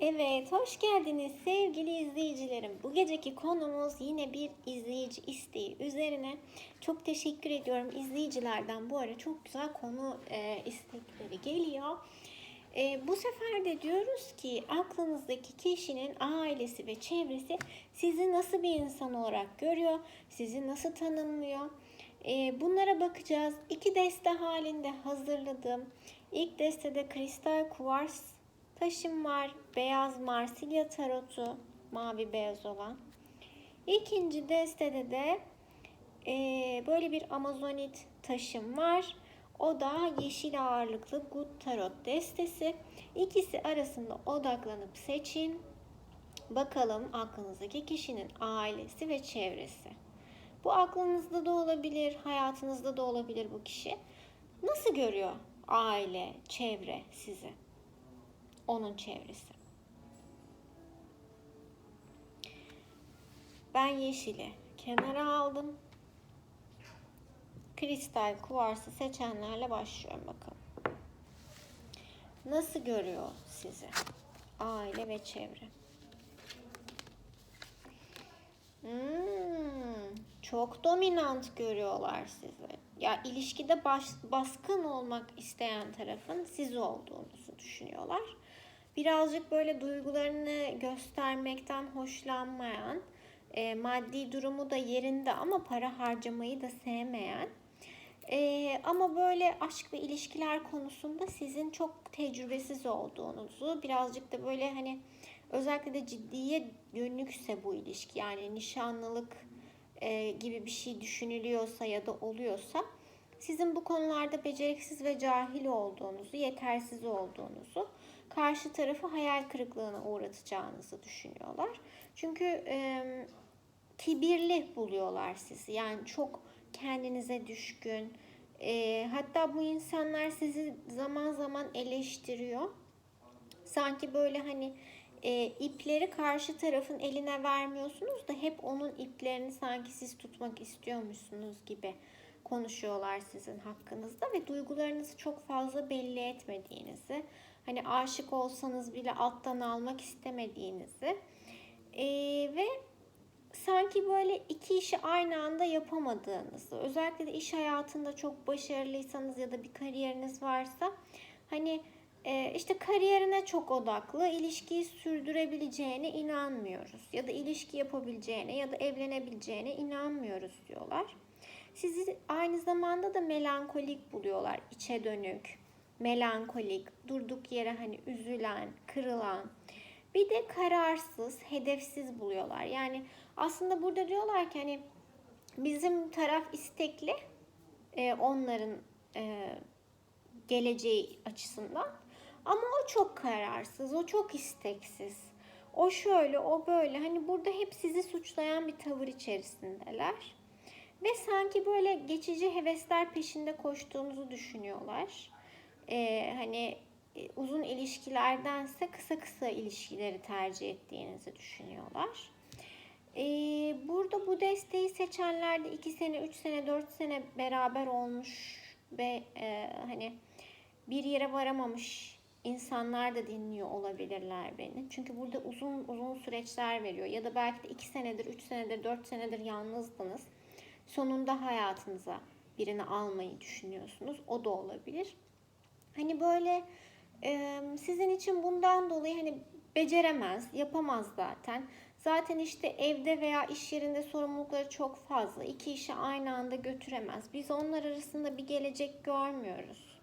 Evet, hoş geldiniz sevgili izleyicilerim. Bu geceki konumuz yine bir izleyici isteği üzerine. Çok teşekkür ediyorum izleyicilerden. Bu ara çok güzel konu e, istekleri geliyor. E, bu sefer de diyoruz ki aklınızdaki kişinin ailesi ve çevresi sizi nasıl bir insan olarak görüyor, sizi nasıl tanımlıyor. E, bunlara bakacağız. İki deste halinde hazırladım. İlk destede kristal kuvars taşım var. Beyaz Marsilya tarotu. Mavi beyaz olan. İkinci destede de e, böyle bir Amazonit taşım var. O da yeşil ağırlıklı Good Tarot destesi. İkisi arasında odaklanıp seçin. Bakalım aklınızdaki kişinin ailesi ve çevresi. Bu aklınızda da olabilir, hayatınızda da olabilir bu kişi. Nasıl görüyor aile, çevre sizi? Onun çevresi. Ben yeşili kenara aldım. Kristal kuvarsı seçenlerle başlıyorum bakalım. Nasıl görüyor sizi? Aile ve çevre. Hmm, çok dominant görüyorlar sizi. Ya ilişkide baş, baskın olmak isteyen tarafın siz olduğunuzu düşünüyorlar birazcık böyle duygularını göstermekten hoşlanmayan, e, maddi durumu da yerinde ama para harcamayı da sevmeyen, e, ama böyle aşk ve ilişkiler konusunda sizin çok tecrübesiz olduğunuzu, birazcık da böyle hani özellikle de ciddiye dönükse bu ilişki yani nişanlılık e, gibi bir şey düşünülüyorsa ya da oluyorsa sizin bu konularda beceriksiz ve cahil olduğunuzu, yetersiz olduğunuzu karşı tarafı hayal kırıklığına uğratacağınızı düşünüyorlar. Çünkü e, kibirli buluyorlar sizi. Yani çok kendinize düşkün. E, hatta bu insanlar sizi zaman zaman eleştiriyor. Sanki böyle hani e, ipleri karşı tarafın eline vermiyorsunuz da hep onun iplerini sanki siz tutmak istiyormuşsunuz gibi konuşuyorlar sizin hakkınızda ve duygularınızı çok fazla belli etmediğinizi, hani aşık olsanız bile alttan almak istemediğinizi e, ve sanki böyle iki işi aynı anda yapamadığınızı, özellikle de iş hayatında çok başarılıysanız ya da bir kariyeriniz varsa hani e, işte kariyerine çok odaklı, ilişkiyi sürdürebileceğine inanmıyoruz ya da ilişki yapabileceğine ya da evlenebileceğine inanmıyoruz diyorlar. Sizi aynı zamanda da melankolik buluyorlar, içe dönük melankolik, durduk yere hani üzülen, kırılan. Bir de kararsız, hedefsiz buluyorlar. Yani aslında burada diyorlar ki hani bizim taraf istekli, e, onların e, geleceği açısından. Ama o çok kararsız, o çok isteksiz. O şöyle, o böyle. Hani burada hep sizi suçlayan bir tavır içerisindeler. Ve sanki böyle geçici hevesler peşinde koştuğunuzu düşünüyorlar e, hani e, uzun ilişkilerdense kısa kısa ilişkileri tercih ettiğinizi düşünüyorlar. E, burada bu desteği seçenlerde 2 sene, 3 sene, 4 sene beraber olmuş ve e, hani bir yere varamamış insanlar da dinliyor olabilirler beni. Çünkü burada uzun uzun süreçler veriyor. Ya da belki de 2 senedir, 3 senedir, 4 senedir yalnızdınız. Sonunda hayatınıza birini almayı düşünüyorsunuz. O da olabilir. Hani böyle sizin için bundan dolayı hani beceremez, yapamaz zaten. Zaten işte evde veya iş yerinde sorumlulukları çok fazla. İki işi aynı anda götüremez. Biz onlar arasında bir gelecek görmüyoruz.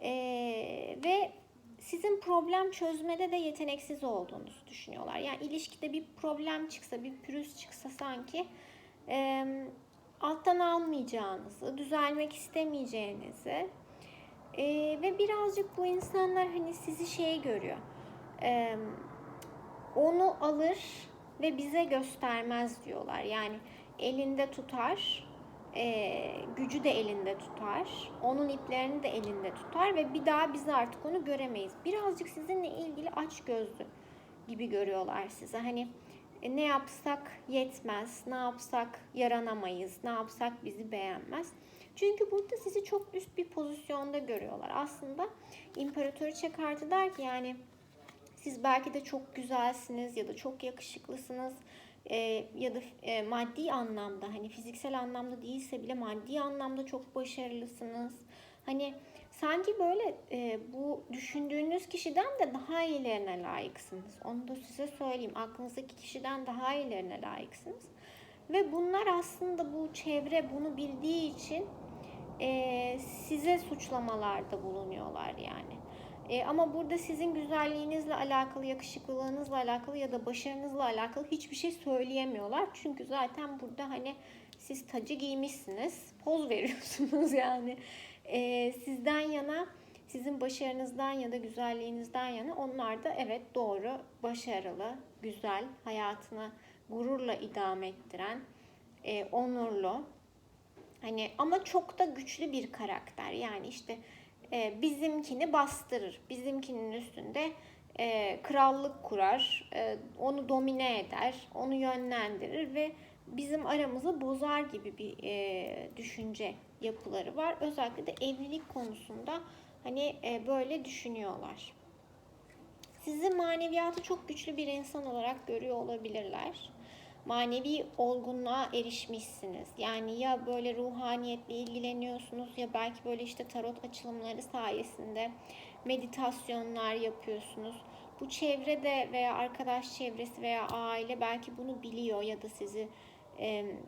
Ee, ve sizin problem çözmede de yeteneksiz olduğunuzu düşünüyorlar. Yani ilişkide bir problem çıksa, bir pürüz çıksa sanki alttan almayacağınızı, düzelmek istemeyeceğinizi e, ve birazcık bu insanlar hani sizi şey görüyor. E, onu alır ve bize göstermez diyorlar. Yani elinde tutar, e, gücü de elinde tutar, onun iplerini de elinde tutar ve bir daha biz artık onu göremeyiz. Birazcık sizinle ilgili aç gözlü gibi görüyorlar size. Hani e, ne yapsak yetmez, ne yapsak yaranamayız, ne yapsak bizi beğenmez. Çünkü burada sizi çok üst bir pozisyonda görüyorlar. Aslında imparatoriçe kartı der ki yani Siz belki de çok güzelsiniz ya da çok yakışıklısınız e, ya da e, maddi anlamda hani fiziksel anlamda değilse bile maddi anlamda çok başarılısınız. Hani sanki böyle e, bu düşündüğünüz kişiden de daha iyilerine layıksınız. Onu da size söyleyeyim. Aklınızdaki kişiden daha iyilerine layıksınız. Ve bunlar aslında bu çevre bunu bildiği için e, size suçlamalarda bulunuyorlar yani. E, ama burada sizin güzelliğinizle alakalı, yakışıklılığınızla alakalı ya da başarınızla alakalı hiçbir şey söyleyemiyorlar. Çünkü zaten burada hani siz tacı giymişsiniz, poz veriyorsunuz yani. E, sizden yana, sizin başarınızdan ya da güzelliğinizden yana onlar da evet doğru, başarılı, güzel, hayatını gururla idame ettiren, e, onurlu. Hani ama çok da güçlü bir karakter. Yani işte e, bizimkini bastırır. Bizimkinin üstünde e, krallık kurar, e, onu domine eder, onu yönlendirir ve bizim aramızı bozar gibi bir e, düşünce yapıları var. Özellikle de evlilik konusunda hani e, böyle düşünüyorlar. Sizi maneviyatı çok güçlü bir insan olarak görüyor olabilirler. Manevi olgunluğa erişmişsiniz. Yani ya böyle ruhaniyetle ilgileniyorsunuz ya belki böyle işte tarot açılımları sayesinde meditasyonlar yapıyorsunuz. Bu çevrede veya arkadaş çevresi veya aile belki bunu biliyor ya da sizi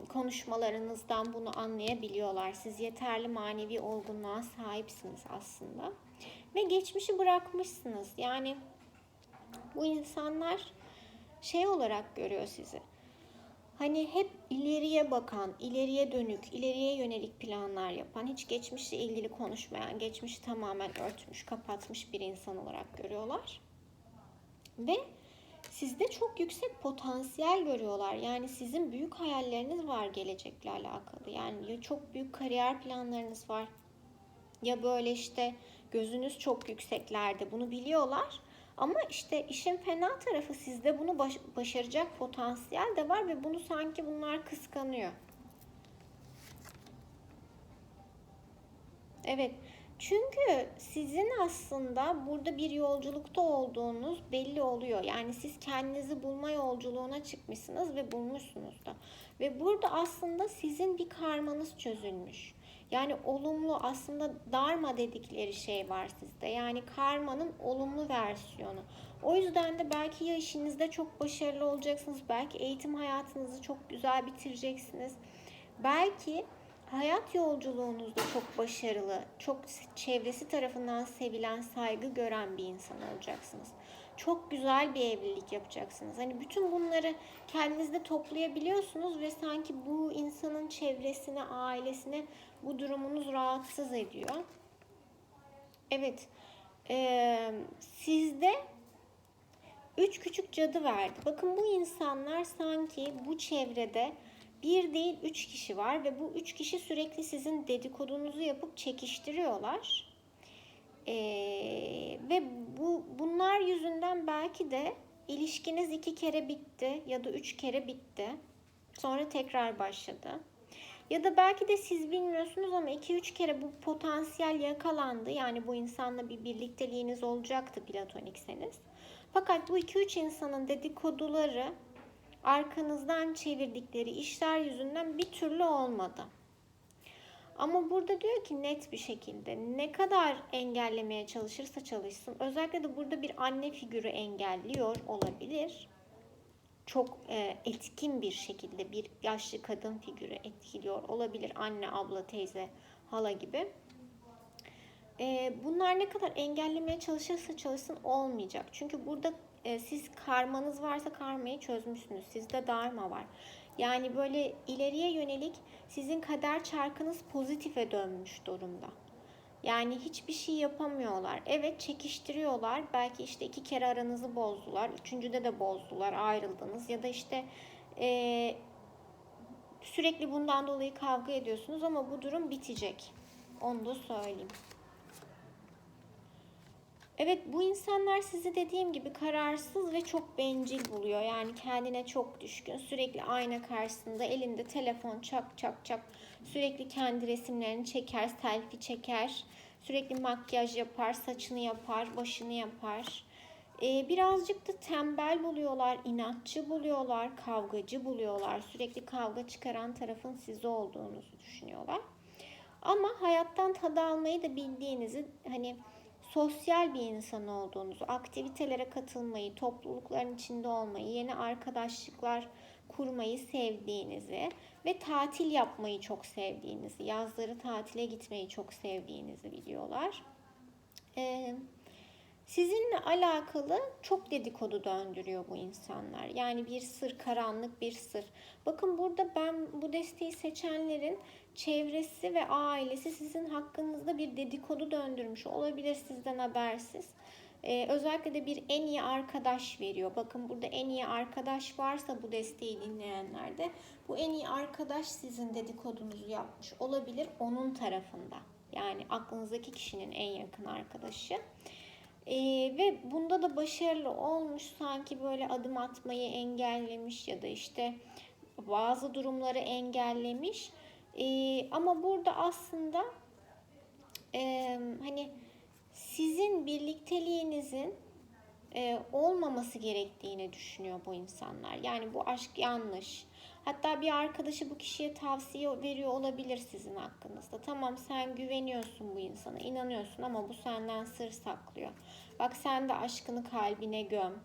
konuşmalarınızdan bunu anlayabiliyorlar. Siz yeterli manevi olgunluğa sahipsiniz aslında. Ve geçmişi bırakmışsınız. Yani bu insanlar şey olarak görüyor sizi. Hani hep ileriye bakan, ileriye dönük, ileriye yönelik planlar yapan, hiç geçmişle ilgili konuşmayan, geçmişi tamamen örtmüş, kapatmış bir insan olarak görüyorlar. Ve sizde çok yüksek potansiyel görüyorlar. Yani sizin büyük hayalleriniz var gelecekle alakalı. Yani ya çok büyük kariyer planlarınız var. Ya böyle işte gözünüz çok yükseklerde. Bunu biliyorlar. Ama işte işin fena tarafı sizde bunu baş- başaracak potansiyel de var ve bunu sanki bunlar kıskanıyor. Evet. Çünkü sizin aslında burada bir yolculukta olduğunuz belli oluyor. Yani siz kendinizi bulma yolculuğuna çıkmışsınız ve bulmuşsunuz da. Ve burada aslında sizin bir karmanız çözülmüş. Yani olumlu aslında darma dedikleri şey var sizde. Yani karmanın olumlu versiyonu. O yüzden de belki ya işinizde çok başarılı olacaksınız. Belki eğitim hayatınızı çok güzel bitireceksiniz. Belki hayat yolculuğunuzda çok başarılı, çok çevresi tarafından sevilen, saygı gören bir insan olacaksınız. Çok güzel bir evlilik yapacaksınız. Hani bütün bunları kendinizde toplayabiliyorsunuz ve sanki bu insanın çevresine, ailesine bu durumunuz rahatsız ediyor. Evet, e, sizde üç küçük cadı verdi. Bakın bu insanlar sanki bu çevrede bir değil üç kişi var ve bu üç kişi sürekli sizin dedikodunuzu yapıp çekiştiriyorlar. Ee, ve bu bunlar yüzünden belki de ilişkiniz iki kere bitti ya da üç kere bitti. Sonra tekrar başladı. Ya da belki de siz bilmiyorsunuz ama iki üç kere bu potansiyel yakalandı. Yani bu insanla bir birlikteliğiniz olacaktı platonikseniz. Fakat bu iki üç insanın dedikoduları arkanızdan çevirdikleri işler yüzünden bir türlü olmadı. Ama burada diyor ki net bir şekilde ne kadar engellemeye çalışırsa çalışsın. Özellikle de burada bir anne figürü engelliyor olabilir. Çok e, etkin bir şekilde bir yaşlı kadın figürü etkiliyor olabilir. Anne, abla, teyze, hala gibi. E, bunlar ne kadar engellemeye çalışırsa çalışsın olmayacak. Çünkü burada e, siz karmanız varsa karmayı çözmüşsünüz. Sizde darma var. Yani böyle ileriye yönelik sizin kader çarkınız pozitife dönmüş durumda. Yani hiçbir şey yapamıyorlar. Evet çekiştiriyorlar. Belki işte iki kere aranızı bozdular. Üçüncüde de bozdular. Ayrıldınız. Ya da işte e, sürekli bundan dolayı kavga ediyorsunuz ama bu durum bitecek. Onu da söyleyeyim. Evet bu insanlar sizi dediğim gibi kararsız ve çok bencil buluyor. Yani kendine çok düşkün. Sürekli ayna karşısında elinde telefon çak çak çak. Sürekli kendi resimlerini çeker, selfie çeker. Sürekli makyaj yapar, saçını yapar, başını yapar. Ee, birazcık da tembel buluyorlar, inatçı buluyorlar, kavgacı buluyorlar. Sürekli kavga çıkaran tarafın siz olduğunuzu düşünüyorlar. Ama hayattan tad almayı da bildiğinizi, hani sosyal bir insan olduğunuzu, aktivitelere katılmayı, toplulukların içinde olmayı, yeni arkadaşlıklar kurmayı sevdiğinizi ve tatil yapmayı çok sevdiğinizi, yazları tatile gitmeyi çok sevdiğinizi biliyorlar. Ee, sizinle alakalı çok dedikodu döndürüyor bu insanlar. Yani bir sır, karanlık bir sır. Bakın burada ben bu desteği seçenlerin çevresi ve ailesi sizin hakkınızda bir dedikodu döndürmüş olabilir sizden habersiz. Ee, özellikle de bir en iyi arkadaş veriyor. Bakın burada en iyi arkadaş varsa bu desteği dinleyenlerde bu en iyi arkadaş sizin dedikodunuzu yapmış olabilir onun tarafında. Yani aklınızdaki kişinin en yakın arkadaşı. Ee, ve bunda da başarılı olmuş sanki böyle adım atmayı engellemiş ya da işte bazı durumları engellemiş. Ee, ama burada aslında e, hani sizin birlikteliğinizin e, olmaması gerektiğini düşünüyor bu insanlar. Yani bu aşk yanlış. Hatta bir arkadaşı bu kişiye tavsiye veriyor olabilir sizin hakkınızda. Tamam sen güveniyorsun bu insana, inanıyorsun ama bu senden sır saklıyor. Bak sen de aşkını kalbine göm.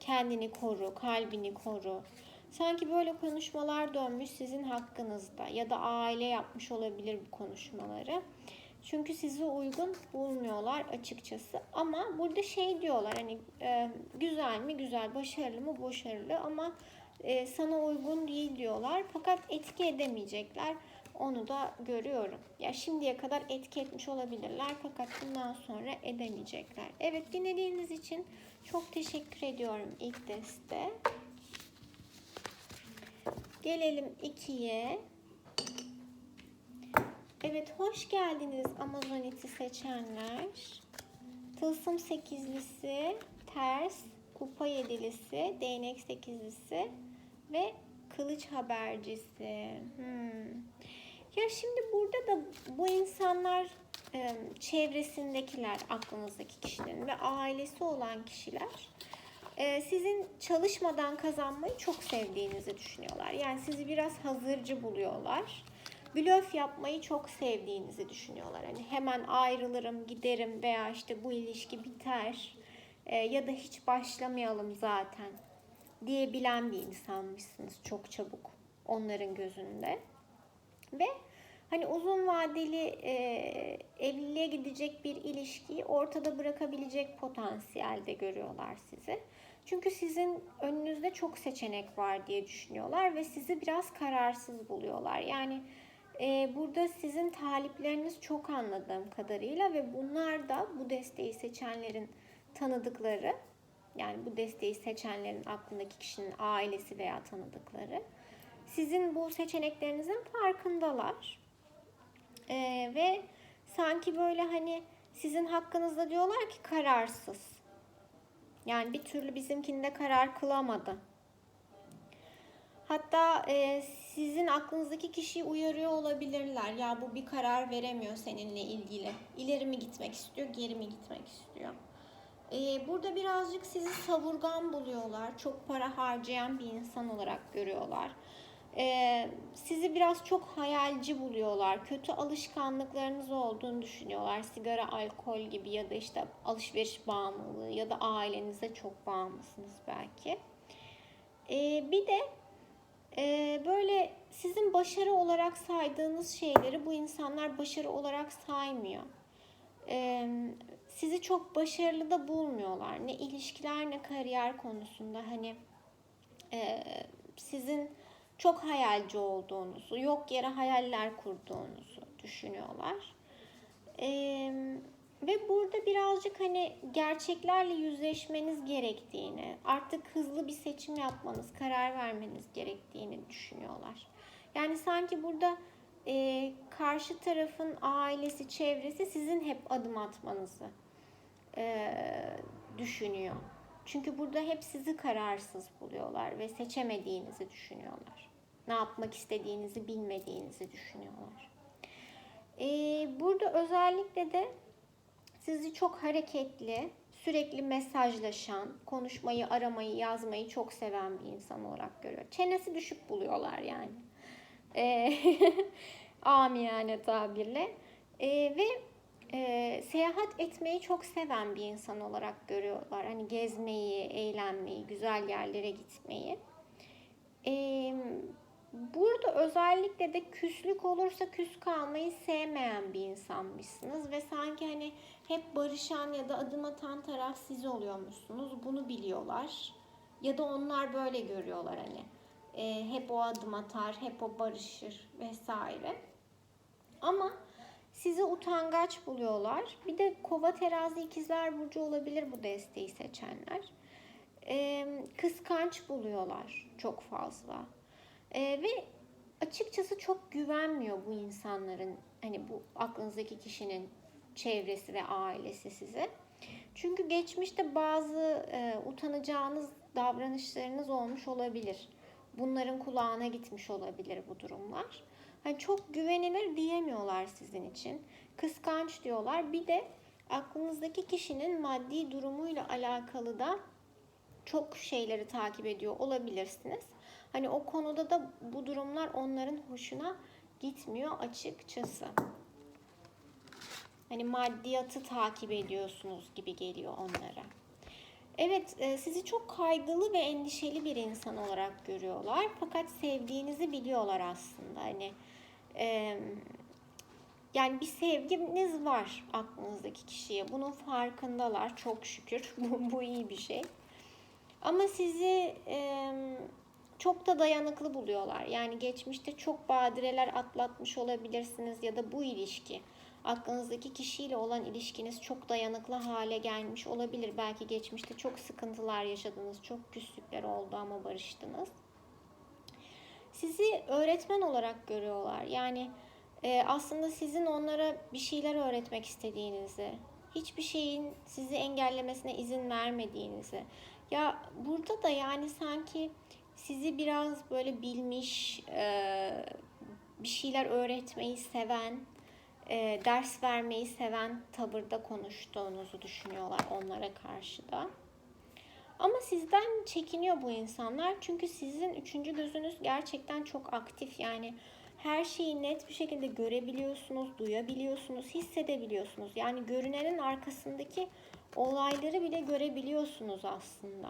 Kendini koru, kalbini koru. Sanki böyle konuşmalar dönmüş sizin hakkınızda ya da aile yapmış olabilir bu konuşmaları. Çünkü sizi uygun bulmuyorlar açıkçası. Ama burada şey diyorlar hani e, güzel mi güzel, başarılı mı başarılı ama e, sana uygun değil diyorlar. Fakat etki edemeyecekler. Onu da görüyorum. Ya şimdiye kadar etki etmiş olabilirler fakat bundan sonra edemeyecekler. Evet dinlediğiniz için çok teşekkür ediyorum ilk deste. Gelelim ikiye. Evet hoş geldiniz Amazoniti seçenler. Tılsım sekizlisi, ters, kupa yedilisi, değnek sekizlisi ve kılıç habercisi. Hmm. Ya şimdi burada da bu insanlar çevresindekiler, aklınızdaki kişilerin ve ailesi olan kişiler sizin çalışmadan kazanmayı çok sevdiğinizi düşünüyorlar. Yani sizi biraz hazırcı buluyorlar. Blöf yapmayı çok sevdiğinizi düşünüyorlar. Hani hemen ayrılırım, giderim veya işte bu ilişki biter e, ya da hiç başlamayalım zaten diyebilen bir insanmışsınız çok çabuk onların gözünde. Ve hani uzun vadeli e, evliliğe gidecek bir ilişkiyi ortada bırakabilecek potansiyelde görüyorlar sizi. Çünkü sizin önünüzde çok seçenek var diye düşünüyorlar ve sizi biraz kararsız buluyorlar. Yani e, burada sizin talipleriniz çok anladığım kadarıyla ve bunlar da bu desteği seçenlerin tanıdıkları yani bu desteği seçenlerin aklındaki kişinin ailesi veya tanıdıkları sizin bu seçeneklerinizin farkındalar. Ee, ve sanki böyle hani sizin hakkınızda diyorlar ki kararsız. Yani bir türlü bizimkinde karar kılamadı. Hatta e, sizin aklınızdaki kişiyi uyarıyor olabilirler. Ya bu bir karar veremiyor seninle ilgili. İleri mi gitmek istiyor, geri mi gitmek istiyor? Ee, burada birazcık sizi savurgan buluyorlar. Çok para harcayan bir insan olarak görüyorlar. Ee, sizi biraz çok hayalci buluyorlar. Kötü alışkanlıklarınız olduğunu düşünüyorlar. Sigara, alkol gibi ya da işte alışveriş bağımlılığı ya da ailenize çok bağımlısınız belki. Ee, bir de e, böyle sizin başarı olarak saydığınız şeyleri bu insanlar başarı olarak saymıyor. Ee, sizi çok başarılı da bulmuyorlar. Ne ilişkiler ne kariyer konusunda hani e, sizin çok hayalci olduğunuzu, yok yere hayaller kurduğunuzu düşünüyorlar. E, ve burada birazcık hani gerçeklerle yüzleşmeniz gerektiğini, artık hızlı bir seçim yapmanız, karar vermeniz gerektiğini düşünüyorlar. Yani sanki burada e, karşı tarafın ailesi, çevresi sizin hep adım atmanızı e, düşünüyor. Çünkü burada hep sizi kararsız buluyorlar ve seçemediğinizi düşünüyorlar. Ne yapmak istediğinizi bilmediğinizi düşünüyorlar. E, burada özellikle de sizi çok hareketli, sürekli mesajlaşan, konuşmayı, aramayı, yazmayı çok seven bir insan olarak görüyor. Çenesi düşük buluyorlar yani. E, amiyane tabirle. E, ve e, seyahat etmeyi çok seven bir insan olarak görüyorlar. Hani gezmeyi, eğlenmeyi, güzel yerlere gitmeyi. E, burada özellikle de küslük olursa küs kalmayı sevmeyen bir insanmışsınız ve sanki hani hep barışan ya da adım atan taraf siz oluyormuşsunuz. Bunu biliyorlar. Ya da onlar böyle görüyorlar hani. E, hep o adım atar, hep o barışır vesaire. Ama sizi utangaç buluyorlar. Bir de kova terazi ikizler burcu olabilir bu desteği seçenler. Ee, kıskanç buluyorlar çok fazla. Ee, ve açıkçası çok güvenmiyor bu insanların hani bu aklınızdaki kişinin çevresi ve ailesi size. Çünkü geçmişte bazı e, utanacağınız davranışlarınız olmuş olabilir. Bunların kulağına gitmiş olabilir bu durumlar. Hani çok güvenilir diyemiyorlar sizin için. Kıskanç diyorlar. Bir de aklınızdaki kişinin maddi durumuyla alakalı da çok şeyleri takip ediyor olabilirsiniz. Hani o konuda da bu durumlar onların hoşuna gitmiyor açıkçası. Hani maddiyatı takip ediyorsunuz gibi geliyor onlara. Evet, e, sizi çok kaygılı ve endişeli bir insan olarak görüyorlar. Fakat sevdiğinizi biliyorlar aslında. Hani e, yani bir sevginiz var aklınızdaki kişiye. Bunun farkındalar çok şükür. bu, bu iyi bir şey. Ama sizi e, çok da dayanıklı buluyorlar. Yani geçmişte çok badireler atlatmış olabilirsiniz ya da bu ilişki aklınızdaki kişiyle olan ilişkiniz çok dayanıklı hale gelmiş olabilir. Belki geçmişte çok sıkıntılar yaşadınız, çok küslükler oldu ama barıştınız. Sizi öğretmen olarak görüyorlar. Yani e, aslında sizin onlara bir şeyler öğretmek istediğinizi, hiçbir şeyin sizi engellemesine izin vermediğinizi. Ya burada da yani sanki sizi biraz böyle bilmiş, e, bir şeyler öğretmeyi seven, e, ders vermeyi seven tavırda konuştuğunuzu düşünüyorlar onlara karşı da. Ama sizden çekiniyor bu insanlar çünkü sizin üçüncü gözünüz gerçekten çok aktif yani her şeyi net bir şekilde görebiliyorsunuz, duyabiliyorsunuz, hissedebiliyorsunuz. Yani görünenin arkasındaki olayları bile görebiliyorsunuz aslında.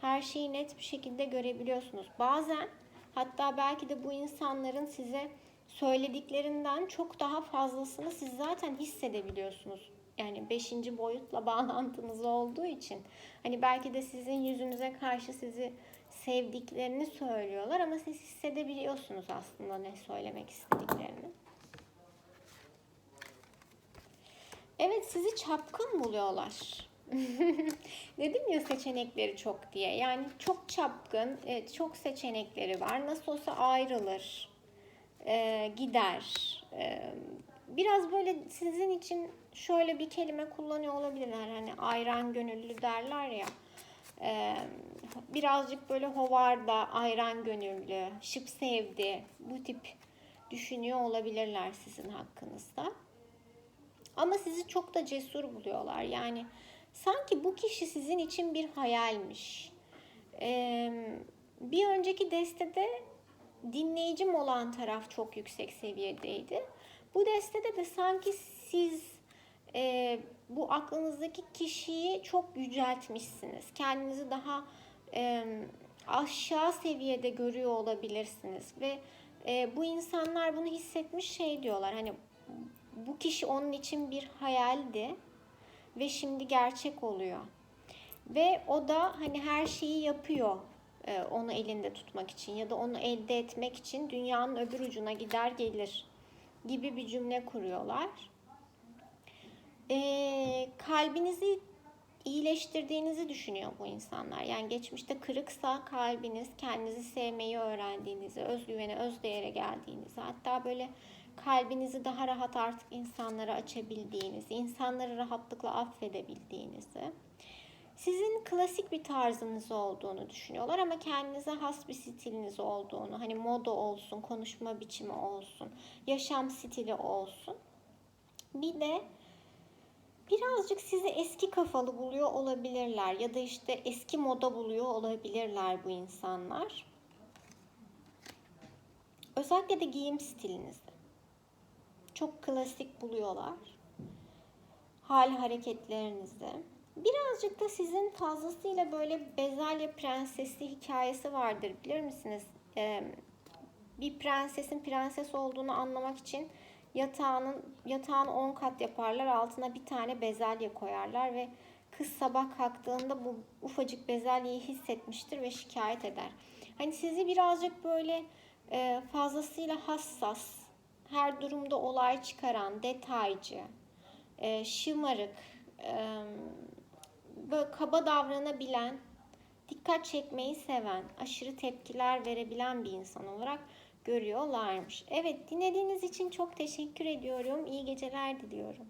Her şeyi net bir şekilde görebiliyorsunuz. Bazen hatta belki de bu insanların size söylediklerinden çok daha fazlasını siz zaten hissedebiliyorsunuz. Yani beşinci boyutla bağlantınız olduğu için. Hani belki de sizin yüzünüze karşı sizi sevdiklerini söylüyorlar ama siz hissedebiliyorsunuz aslında ne söylemek istediklerini. Evet sizi çapkın buluyorlar. Dedim ya seçenekleri çok diye. Yani çok çapkın, evet, çok seçenekleri var. Nasıl olsa ayrılır, e, gider. Biraz böyle sizin için şöyle bir kelime kullanıyor olabilirler. Hani ayran gönüllü derler ya. E, birazcık böyle hovarda, ayran gönüllü, şıp sevdi. Bu tip düşünüyor olabilirler sizin hakkınızda. Ama sizi çok da cesur buluyorlar. Yani sanki bu kişi sizin için bir hayalmiş. Ee, bir önceki destede dinleyicim olan taraf çok yüksek seviyedeydi. Bu destede de sanki siz e, bu aklınızdaki kişiyi çok yüceltmişsiniz. Kendinizi daha e, aşağı seviyede görüyor olabilirsiniz ve e, bu insanlar bunu hissetmiş şey diyorlar hani bu kişi onun için bir hayaldi ve şimdi gerçek oluyor. Ve o da hani her şeyi yapıyor e, onu elinde tutmak için ya da onu elde etmek için dünyanın öbür ucuna gider gelir gibi bir cümle kuruyorlar. E, kalbinizi iyileştirdiğinizi düşünüyor bu insanlar. Yani geçmişte kırıksa kalbiniz kendinizi sevmeyi öğrendiğinizi, özgüvene, özdeğere geldiğinizi, hatta böyle kalbinizi daha rahat artık insanlara açabildiğinizi, insanları rahatlıkla affedebildiğinizi, sizin klasik bir tarzınız olduğunu düşünüyorlar ama kendinize has bir stiliniz olduğunu, hani moda olsun, konuşma biçimi olsun, yaşam stili olsun. Bir de birazcık sizi eski kafalı buluyor olabilirler ya da işte eski moda buluyor olabilirler bu insanlar. Özellikle de giyim stilinizi. Çok klasik buluyorlar. Hal hareketlerinizi. Birazcık da sizin fazlasıyla böyle bezelye prensesi hikayesi vardır bilir misiniz? Ee, bir prensesin prenses olduğunu anlamak için yatağının yatağını 10 kat yaparlar. Altına bir tane bezelye koyarlar ve kız sabah kalktığında bu ufacık bezelyeyi hissetmiştir ve şikayet eder. Hani sizi birazcık böyle e, fazlasıyla hassas, her durumda olay çıkaran, detaycı, e, şımarık, e, böyle kaba davranabilen, dikkat çekmeyi seven, aşırı tepkiler verebilen bir insan olarak görüyorlarmış. Evet dinlediğiniz için çok teşekkür ediyorum. İyi geceler diliyorum.